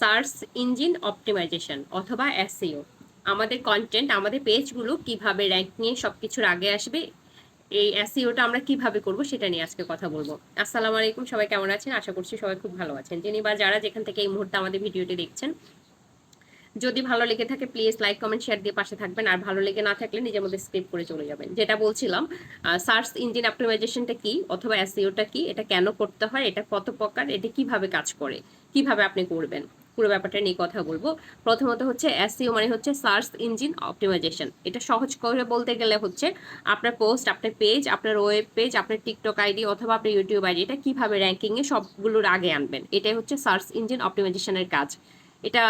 Search engine optimisation অথবা SEO. আমাদের content আমাদের পেজগুলো কীভাবে র্যাঙ্ক নিয়ে সব কিছুর আগে আসবে, এই এসইওটা আমরা কীভাবে করব সেটা নিয়ে আজকে কথা বলব। আসসালামু আলাইকুম, সবাই কেমন আছেন? আশা করছি সবাই খুব ভালো আছেন। যিনি বা যারা যেখান থেকে এই মুহূর্তে আমাদের ভিডিওটি দেখছেন, যদি ভালো লেগে থাকে প্লিজ লাইক কমেন্ট শেয়ার দিয়ে পাশে থাকবেন। আর ভালো লেগে না থাকলে নিজের মধ্যে স্ক্রিপ করে চলে যাবেন। যেটা বলছিলাম সার্চ ইঞ্জিন অপটিমাইজেশনটা কি অথবা এসইওটা কি, এটা কেন করতে হয়, এটা কত প্রকার, এটা কীভাবে কাজ করে, কীভাবে আপনি করবেন। পুরো ব্যাপারটা নিয়ে কথা বলব। প্রথমত হচ্ছে এসইও মানে হচ্ছে সার্চ ইঞ্জিন অপটিমাইজেশন। এটা সহজ করে বলতে গেলে হচ্ছে আপনার পোস্ট, আপনার পেজ, আপনার ওয়েব পেজ, আপনার টিকটক আইডি অথবা আপনার ইউটিউব আইডি, এটা কীভাবে র্যাঙ্কিংয়ে সবগুলোর আগে আনবেন? এটাই হচ্ছে সার্চ ইঞ্জিন অপটিমাইজেশনের কাজ। এটা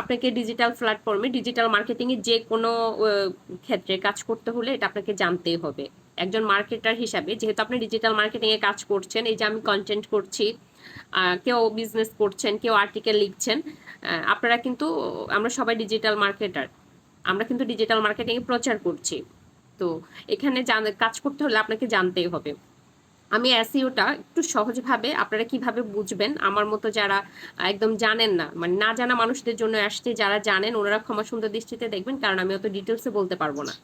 আপনাকে ডিজিটাল প্ল্যাটফর্মে ডিজিটাল মার্কেটিংয়ে যে কোনো ক্ষেত্রে কাজ করতে হলে এটা আপনাকে জানতেই হবে। একজন মার্কেটার হিসাবে, যেহেতু আপনি ডিজিটাল মার্কেটিংয়ে কাজ করছেন, এই যে আমি কন্টেন্ট করছি কেউ বিজনেস করছেন, কেউ আর্টিকেল লিখছেন আপনারা কিন্তু, আমরা সবাই ডিজিটাল মার্কেটার আমরা কিন্তু ডিজিটাল মার্কেটিংয়ে প্রচার করছি। তো এখানে কাজ করতে হলে আপনাকে জানতেই হবে। আমি এসইওটা একটু সহজভাবে আপনারা কীভাবে বুঝবেন? আমার মতো যারা একদম জানেন না মানে না জানা মানুষদের জন্য আসছে, যারা জানেন ওনারা ক্ষমা সুন্দর দৃষ্টিতে দেখবেন, কারণ আমি অত ডিটেলসে বলতে পারব না।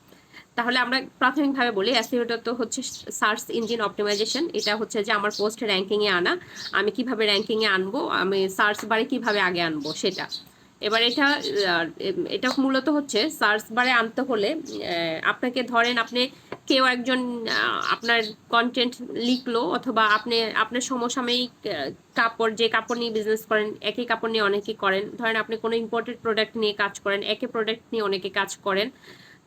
তাহলে আমরা প্রাথমিকভাবে বলি অ্যাসিওটা তো হচ্ছে সার্চ ইঞ্জিন অপটিমাইজেশন, এটা হচ্ছে যে আমার পোস্ট র্যাঙ্কিংয়ে আনা, আমি কীভাবে র্যাঙ্কিংয়ে আনব, আমি সার্চ বারে কীভাবে আগে আনব সেটা। এবার এটা এটা মূলত হচ্ছে সার্চ বারে আনতে হলে আপনাকে ধরেন আপনি কেউ একজন আপনার কন্টেন্ট লিখলো অথবা আপনি, আপনার সমসাময়িক কাপড়, যে কাপড় নিয়ে বিজনেস করেন একই কাপড় নিয়ে অনেকেই করেন। ধরেন আপনি কোনো ইম্পোর্টেড প্রোডাক্ট নিয়ে কাজ করেন একই প্রোডাক্ট নিয়ে অনেকে কাজ করেন।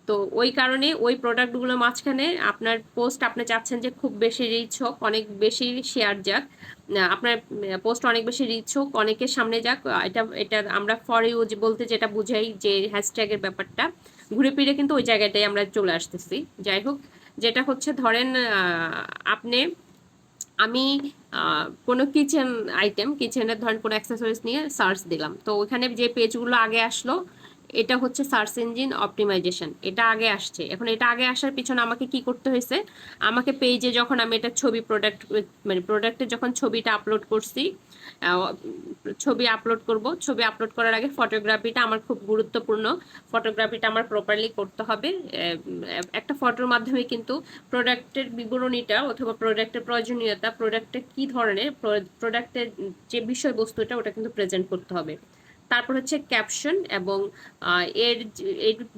তো ওই কারণে ওই প্রোডাক্টগুলোর মাঝখানে আপনার পোস্ট আপনি চাচ্ছেন যে খুব বেশি রিচ হোক, অনেক বেশি শেয়ার যাক। আপনার পোস্ট অনেক বেশি রিচ হোক, অনেকের সামনে যাক। এটা এটা আমরা ফর ইউজ বলতে যেটা বুঝাই যে হ্যাশট্যাগের ব্যাপারটা। ঘুরে ফিরে কিন্তু ওই জায়গাটাই আমরা চলে আসতেছি। যাই হোক, যেটা হচ্ছে ধরেন আপনি, আমি কোনো কিচেন আইটেম কিচেনের ধরেন কোনো অ্যাক্সেসরিজ নিয়ে সার্চ দিলাম। তো ওখানে যে পেজগুলো আগে আসলো এটা হচ্ছে সার্চ ইঞ্জিন অপটিমাইজেশন। এটা আগে আসছে। এখন এটা আগে আসার পিছনে আমাকে কি করতে হয়েছে? আমাকে পেজে যখন আমি এটা ছবি প্রোডাক্ট মানে প্রোডাক্টে যখন ছবিটা আপলোড করছি ছবি আপলোড করব, ছবি আপলোড করার আগে ফটোগ্রাফিটা আমার খুব গুরুত্বপূর্ণ। ফটোগ্রাফিটা আমার প্রপারলি করতে হবে। একটা ফটোর মাধ্যমে কিন্তু প্রোডাক্টের বিবরণীটা অথবা প্রোডাক্টের প্রয়োজনীয়তা প্রোডাক্টটা কি ধরনের প্রোডাক্টের যে বিষয়বস্তুটা, ওটা কিন্তু প্রেজেন্ট করতে হবে। তারপর হচ্ছে ক্যাপশন এবং এর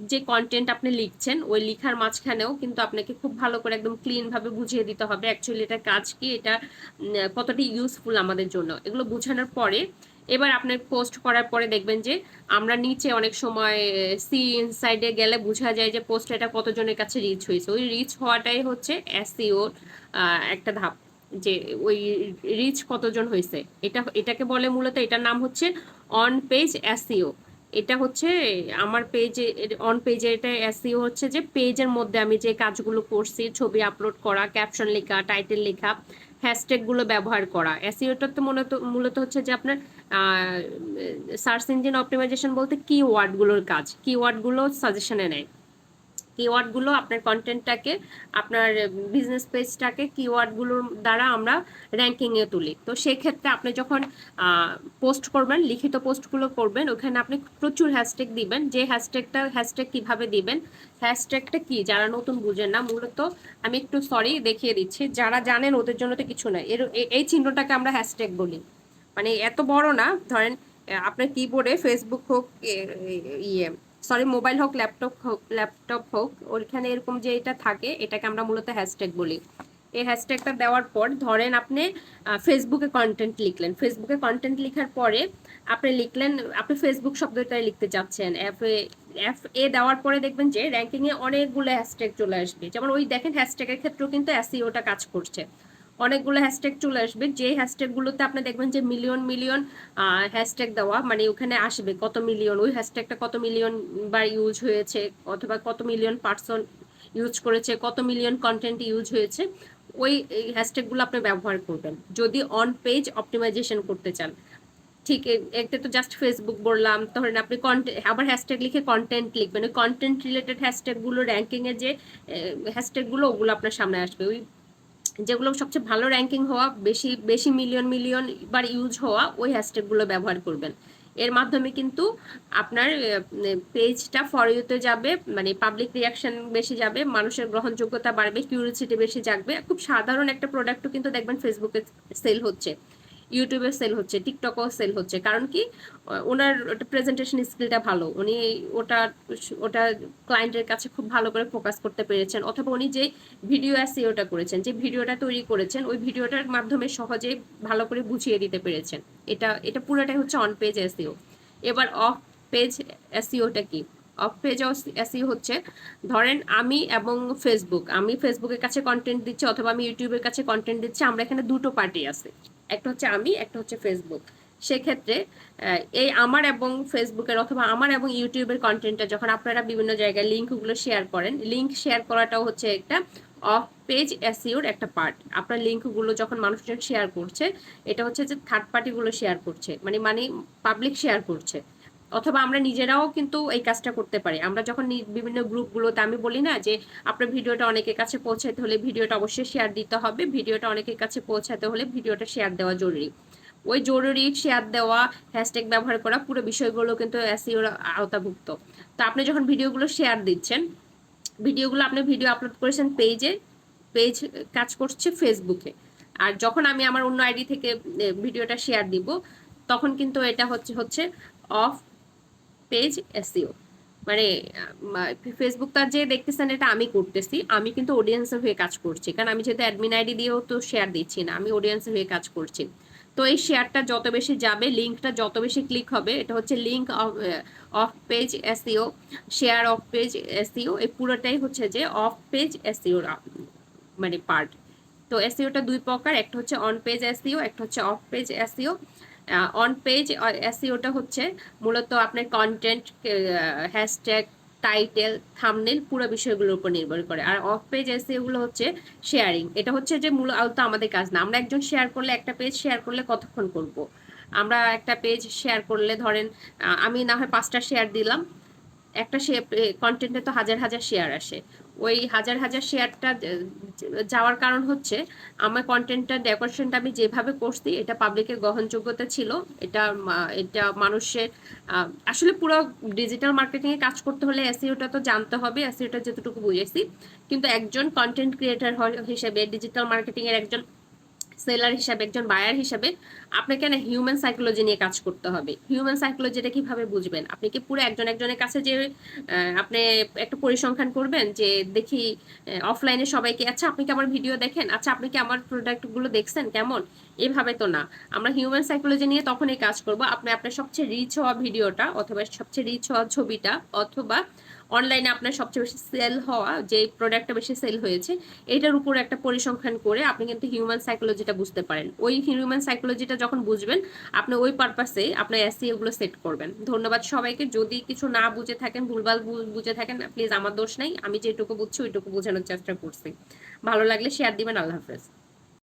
যে- কন্টেন্ট আপনি লিখছেন, ওই লিখার মাঝখানেও কিন্তু আপনাকে খুব ভালো করে একদম ক্লিন ভাবে বুঝিয়ে দিতে হবে অ্যাকচুয়ালি এটা কাজ কি, এটা কতটা ইউজফুল আমাদের জন্য। এগুলো বোঝানোর পরে, এবার আপনার পোস্ট করার পরে দেখবেন যে, আমরা নিচে অনেক সময় সি ইনসাইডে গেলে বোঝা যায় যে পোস্ট এটা কতজনের কাছে রিচ হয়েছে। ওই রিচ হওয়াটাই হচ্ছে এসইও একটা ধাপ। যে ওই রিচ কতজন হয়েছে। এটা, এটাকে বলে মূলত এটার নাম হচ্ছে অন পেজ এসইও এটা হচ্ছে আমার পেজে অন পেজে এটা এসইও হচ্ছে যে পেজের মধ্যে আমি যে কাজগুলো করছি, ছবি আপলোড করা ক্যাপশন লেখা টাইটেল লেখা হ্যাশট্যাগগুলো ব্যবহার করা। এসইওটা তো মূলত মূলত হচ্ছে যে আপনার সার্চ ইঞ্জিন অপটিমাইজেশন বলতে কি ওয়ার্ডগুলোর কাজ। কি ওয়ার্ডগুলো সাজেশনে নেয়। কিওয়ার্ডগুলো আপনার কন্টেন্টটাকে আপনার বিজনেস পেজটাকে কিওয়ার্ডগুলোর দ্বারা আমরা র্যাঙ্কিংয়ে তুলি। তো সেক্ষেত্রে আপনি যখন পোস্ট করবেন, লিখিত পোস্টগুলো করবেন, ওখানে আপনি প্রচুর হ্যাশট্যাগ দিবেন। যে হ্যাশট্যাগটা হ্যাশট্যাগ কীভাবে দিবেন? হ্যাশট্যাগটা কি? যারা নতুন বুঝেন না, মূলত আমি একটু সরি দেখিয়ে দিচ্ছি। যারা জানেন, ওদের জন্য তো কিছু নয়। এর এই চিহ্নটাকে আমরা হ্যাশট্যাগ বলি। মানে এত বড় না, ধরেন আপনার কিবোর্ডে ফেসবুক হোক ইয়ে সরি, মোবাইল হোক, ল্যাপটপ হোক ল্যাপটপ হোক, ওইখানে এরকম যে এটা থাকে, এটাকে আমরা মূলত হ্যাশট্যাগ বলি। এই হ্যাশট্যাগটা দেওয়ার পর ধরেন আপনি ফেসবুকে কন্টেন্ট লিখলেন। ফেসবুকে কন্টেন্ট লেখার পরে আপনি লিখলেন, আপনি ফেসবুক শব্দটাই লিখতে চাচ্ছেন। এফ এ এফ এ দেওয়ার পরে দেখবেন যে র্যাঙ্কিংয়ে অনেকগুলো হ্যাশট্যাগ চলে আসবে। যেমন ওই দেখেন, হ্যাশট্যাগের ক্ষেত্রেও কিন্তু এসইওটা কাজ করছে। অনেকগুলো হ্যাশট্যাগ চলে আসবে। যে হ্যাশট্যাগুলোতে আপনি দেখবেন যে মিলিয়ন মিলিয়ন হ্যাশট্যাগ দেওয়া মানে ওখানে আসবে কত মিলিয়ন ওই হ্যাশট্যাগটা কত মিলিয়ন বার ইউজ হয়েছে, অথবা কত মিলিয়ন পার্সন ইউজ করেছে, কত মিলিয়ন কন্টেন্ট ইউজ হয়েছে, ওই হ্যাশট্যাগুলো আপনি ব্যবহার করবেন। যদি অন পেজ অপটিমাইজেশন করতে চান। ঠিক, এ- একটা তো জাস্ট ফেসবুক বললাম, ধরেন আপনি আবার হ্যাশট্যাগ লিখে কন্টেন্ট লিখবেন। ওই কন্টেন্ট রিলেটেড হ্যাশট্যাগুলো র্যাঙ্কিংয়ের যে হ্যাশট্যাগুলো ওগুলো আপনার সামনে আসবে। ওই যেগুলো সবচেয়ে ভালো র্যাঙ্কিং হওয়া, বেশি বেশি মিলিয়ন মিলিয়ন বার ইউজ হওয়া, ওই হ্যাশট্যাগুলো ব্যবহার করবেন। এর মাধ্যমে কিন্তু আপনার পেজটা ফর ইউতে যাবে মানে পাবলিক রিয়াকশন বেশি যাবে, মানুষের গ্রহণযোগ্যতা বাড়বে কিউরিসিটি বেশি জাগবে। খুব সাধারণ একটা প্রোডাক্টও কিন্তু দেখবেন ফেসবুকে সেল হচ্ছে। ইউটিউবে সেল হচ্ছে টিকটকেও সেল হচ্ছে। কারণ কি, ওনার প্রেজেন্টেশন স্কিলটা ভালো। উনি ওটা ওটা ক্লায়েন্টের কাছে খুব ভালো করে ফোকাস করতে পেরেছেন। অথবা উনি যে ভিডিও এসইওটা করেছেন, যে ভিডিওটা তৈরি করেছেন, ওই ভিডিওটার মাধ্যমে সহজে ভালো করে বুঝিয়ে দিতে পেরেছেন। এটা এটা পুরোটাই হচ্ছে অন পেজ এসইও এবার অফ পেজ এসইওটা কি? অফ পেজ এসইও হচ্ছে, ধরেন আমি এবং ফেসবুক আমি ফেসবুকের কাছে কন্টেন্ট দিচ্ছি অথবা আমি ইউটিউবের কাছে কন্টেন্ট দিচ্ছি, আমরা এখানে দুটো পার্টি আছে। একটা হচ্ছে আমি, একটা হচ্ছে ফেসবুক সেক্ষেত্রে এই আমার এবং ফেসবুকের অথবা আমার এবং ইউটিউবের কন্টেন্টটা যখন আপনারা বিভিন্ন জায়গায় লিঙ্কগুলো শেয়ার করেন লিঙ্ক শেয়ার করাটাও হচ্ছে একটা অফ পেজ অ্যাসিওর একটা পার্ট আপনার লিঙ্কগুলো যখন মানুষজন শেয়ার করছে, এটা হচ্ছে যে থার্ড পার্টিগুলো শেয়ার করছে মানে মানে পাবলিক শেয়ার করছে। অথবা আমরা নিজেরাও কিন্তু এই কাজটা করতে পারি। আমরা যখন বিভিন্ন গ্রুপগুলোতে আমি বলি না যে, আপনার ভিডিওটা অনেকের কাছে পৌঁছাতে হলে ভিডিওটা অবশ্যই শেয়ার দিতে হবে, ভিডিওটা অনেকের কাছে পৌঁছাতে হলে ভিডিওটা শেয়ার দেওয়া জরুরি। ওই জরুরি শেয়ার দেওয়া হ্যাশট্যাগ ব্যবহার করা পুরো বিষয়গুলো কিন্তু এসইওর আওতাভুক্ত। তো আপনি যখন ভিডিওগুলো শেয়ার দিচ্ছেন, ভিডিওগুলো আপনি ভিডিও আপলোড করেছেন পেজে পেজ কাজ করছে ফেসবুকে আর যখন আমি আমার অন্য আইডি থেকে ভিডিওটা শেয়ার দিব, তখন কিন্তু এটা হচ্ছে হচ্ছে অফ পেজ এসইও মানে ফেসবুকটা যে দেখতেছেন এটা আমি করতেছি। আমি কিন্তু অডিয়েন্সের হয়ে কাজ করছি। কারণ আমি যেহেতু অ্যাডমিন আইডি দিয়েও তো শেয়ার দিচ্ছি না, আমি অডিয়েন্সের হয়ে কাজ করছি। তো এই শেয়ারটা যত বেশি যাবে লিঙ্কটা যত বেশি ক্লিক হবে, এটা হচ্ছে link off page SEO share off page SEO এই পুরোটাই হচ্ছে যে অফ পেজ এসইও মানে পার্ট তো এসিওটা দুই প্রকার, একটা হচ্ছে অন পেজ এসইও একটা হচ্ছে off page SEO on page এসইওটা হচ্ছে মূলত আপনার কন্টেন্ট হ্যাশট্যাগ টাইটেল থামনেল পুরো বিষয়গুলোর উপর নির্ভর করে। আর অফ পেজ এসইওগুলো হচ্ছে শেয়ারিং এটা হচ্ছে যে মূলত আমাদের কাজ না। আমরা একজন শেয়ার করলে একটা পেজ শেয়ার করলে কতক্ষণ করব? আমরা একটা পেজ শেয়ার করলে ধরেন আমি না হয় পাঁচটা শেয়ার দিলাম, একটা শেয়ার কন্টেন্টে তো হাজার হাজার শেয়ার আসে। ওই হাজার হাজার শেয়ারটা যাওয়ার কারণ হচ্ছে আমার কন্টেন্টটা ডেকোরেশনটা আমি যেভাবে করছি এটা পাবলিকের গ্রহণযোগ্যতা ছিল। এটা এটা মানুষের আসলে পুরো ডিজিটাল মার্কেটিংয়ে কাজ করতে হলে এসিওটা তো জানতে হবে এসিওটা যতটুকু বুঝেছি। কিন্তু একজন কন্টেন্ট ক্রিয়েটার হিসেবে ডিজিটাল মার্কেটিংয়ের একজন সেলার হিসাবে, একজন বায়ার হিসাবে আপনাকে না হিউম্যান সাইকোলজি নিয়ে কাজ করতে হবে। হিউম্যান সাইকোলজিটা কীভাবে বুঝবেন? আপনি কি পুরো একজন একজনের কাছে যে আপনি একটা পরিসংখ্যান করবেন যে, দেখি অফলাইনে সবাইকে আচ্ছা আপনি কি আমার ভিডিও দেখেন? আচ্ছা আপনি কি আমার প্রোডাক্টগুলো দেখছেন? কেমন? এভাবে তো না। আমরা হিউম্যান সাইকোলজি নিয়ে তখনই কাজ করব। আপনি, আপনার সবচেয়ে রিচ হওয়া ভিডিওটা অথবা সবচেয়ে রিচ হওয়া ছবিটা অথবা অনলাইনে আপনার সবচেয়ে বেশি সেল হওয়া যে প্রোডাক্টটা বেশি সেল হয়েছে, এটার উপর একটা পরিসংখ্যান করে আপনি কিন্তু হিউম্যান সাইকোলজিটা বুঝতে পারেন। ওই হিউম্যান সাইকোলজিটা যখন বুঝবেন, আপনি ওই পারপাসে আপনার এসি এগুলো সেট করবেন। ধন্যবাদ সবাইকে। যদি কিছু না বুঝে থাকেন, ভুলভাল বুঝে থাকেন প্লিজ আমার দোষ নাই। আমি যেটুকু বুঝছি, ওইটুকু বোঝানোর চেষ্টা করছি। ভালো লাগলে শেয়ার দিবেন। আল্লাহ হাফেজ।